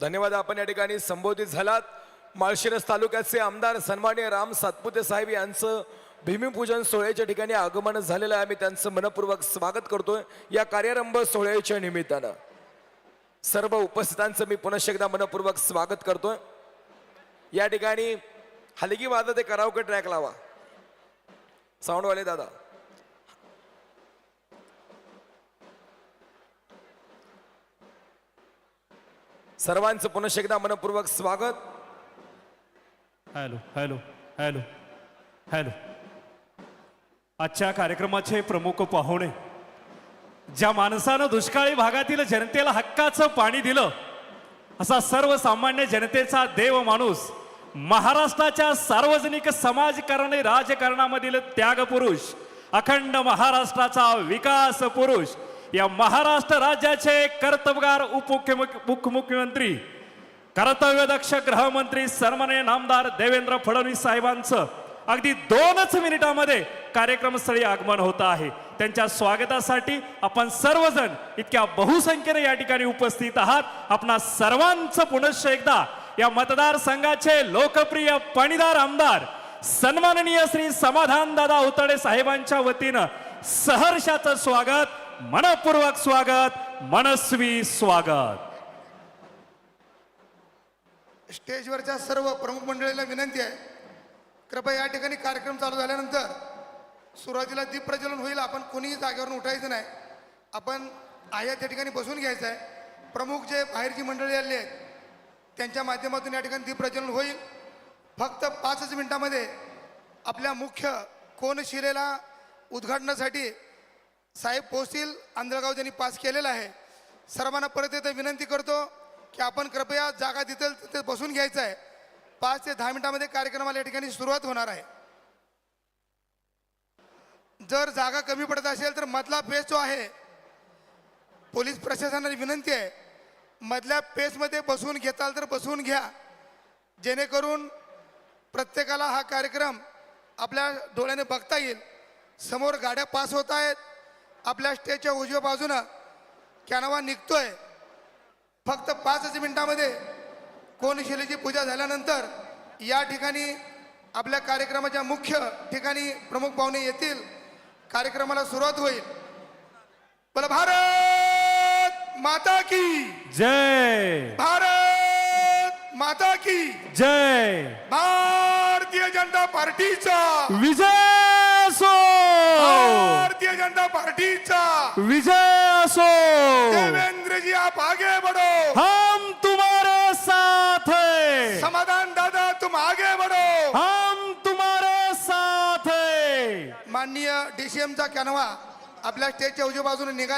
धन्यवाद आपण या ठिकाणी संबोधित झालात. माळशिरस तालुक्याचे आमदार सन्मान्य राम सातपुते साहेब यांचं भूमिपूजन सोहळ्याच्या ठिकाणी आगमन झालेलं आहे. आम्ही त्यांचं मनपूर्वक स्वागत करतोय. या कार्यारंभ सोहळ्याच्या निमित्तानं. सर्व उपस्थितांचं मी पुनश्च एकदा मनपूर्वक स्वागत करतोय. या ठिकाणी हलगी वादा ते करावके ट्रॅक लावा. साऊंडवाले दादा. सर्वांचं पुनश एकदा मनपूर्वक स्वागत. हॅलो हॅलो हॅलो हॅलो आजच्या कार्यक्रमाचे प्रमुख पाहुणे ज्या माणसानं दुष्काळी भागातील जनतेला हक्काचं पाणी दिलं असा सर्वसामान्य जनतेचा देव माणूस महाराष्ट्राच्या सार्वजनिक समाजकारण राजकारणामधील त्याग पुरुष अखंड महाराष्ट्राचा विकास पुरुष या महाराष्ट्र राज्याचे कर्तबगार उपमुख्यमुख्य मुख्यमंत्री कर्तव्यदक्ष गृहमंत्री सन्मान्य नामदार देवेंद्र फडणवीस साहेबांचं अगदी दोनच मिनिटामध्ये कार्यक्रमस्थळी आगमन होत आहे. त्यांच्या स्वागतासाठी आपण सर्वजण इतक्या बहुसंख्येने या ठिकाणी उपस्थित आहात. आपणा सर्वांचं पुनश्च एकदा या मतदारसंघाचे लोकप्रिय पणीदार आमदार सन्माननीय श्री समाधान दादा उतडे साहेबांच्या वतीनं सहर्षाचं स्वागत. मनपूर्वक स्वागत मनस्वी स्वागत. स्टेजवरच्या सर्व प्रमुख मंडळीला विनंती आहे. कृपया या ठिकाणी कार्यक्रम चालू झाल्यानंतर सुरुवातीला दीप प्रज्वलन होईल आपण कोणीही जागेवरून उठायचं नाही. आपण आहे त्या ठिकाणी बसून घ्यायचं आहे. प्रमुख जे बाहेरची मंडळी आली आहेत त्यांच्या माध्यमातून या ठिकाणी दीप प्रज्वलन होईल. फक्त पाचच मिनिटामध्ये आपल्या मुख्य कोनशिलेला उद्घाटनासाठी साहेब पोहोचतील. आंधळगाव ज्यांनी पास केलेला आहे. सर्वांना परत येथे विनंती करतो की आपण कृपया जागा देतील तिथे बसून घ्यायचं आहे. पाच ते दहा मिनिटामध्ये कार्यक्रमाला या ठिकाणी सुरुवात होणार आहे. जर जागा कमी पडत असेल तर मधला पेस जो आहे पोलीस प्रशासनाची विनंती आहे मधल्या पेसमध्ये बसवून घेताल तर बसवून घ्या. जेणेकरून प्रत्येकाला हा कार्यक्रम आपल्या डोळ्याने बघता येईल. समोर गाड्या पास होत आहेत. आपल्या स्टेजच्या उजव्या बाजूनं कॅनवा निघतोय. फक्त पाचच मिनिटामध्ये कोनशिलेची पूजा झाल्यानंतर या ठिकाणी आपल्या कार्यक्रमाच्या मुख्य ठिकाणी प्रमुख पाहुणे येतील. कार्यक्रमाला सुरुवात होईल. बोला भारत माता की! जय! भारत माता की! जय! भारतीय जनता पार्टीचा! विजय भारतीय जनता पार्टीचा. विजय असो. देवेंद्र जी आप आगे बढ़ो. हम तुम्हारे साथ हैं. समाधान दादा तुम आगे बढ़ो. हम तुम्हारे साथ हैं. माननीय डीसीएमचा कॅनवा आपल्या स्टेजच्या उजव्या बाजूने निघा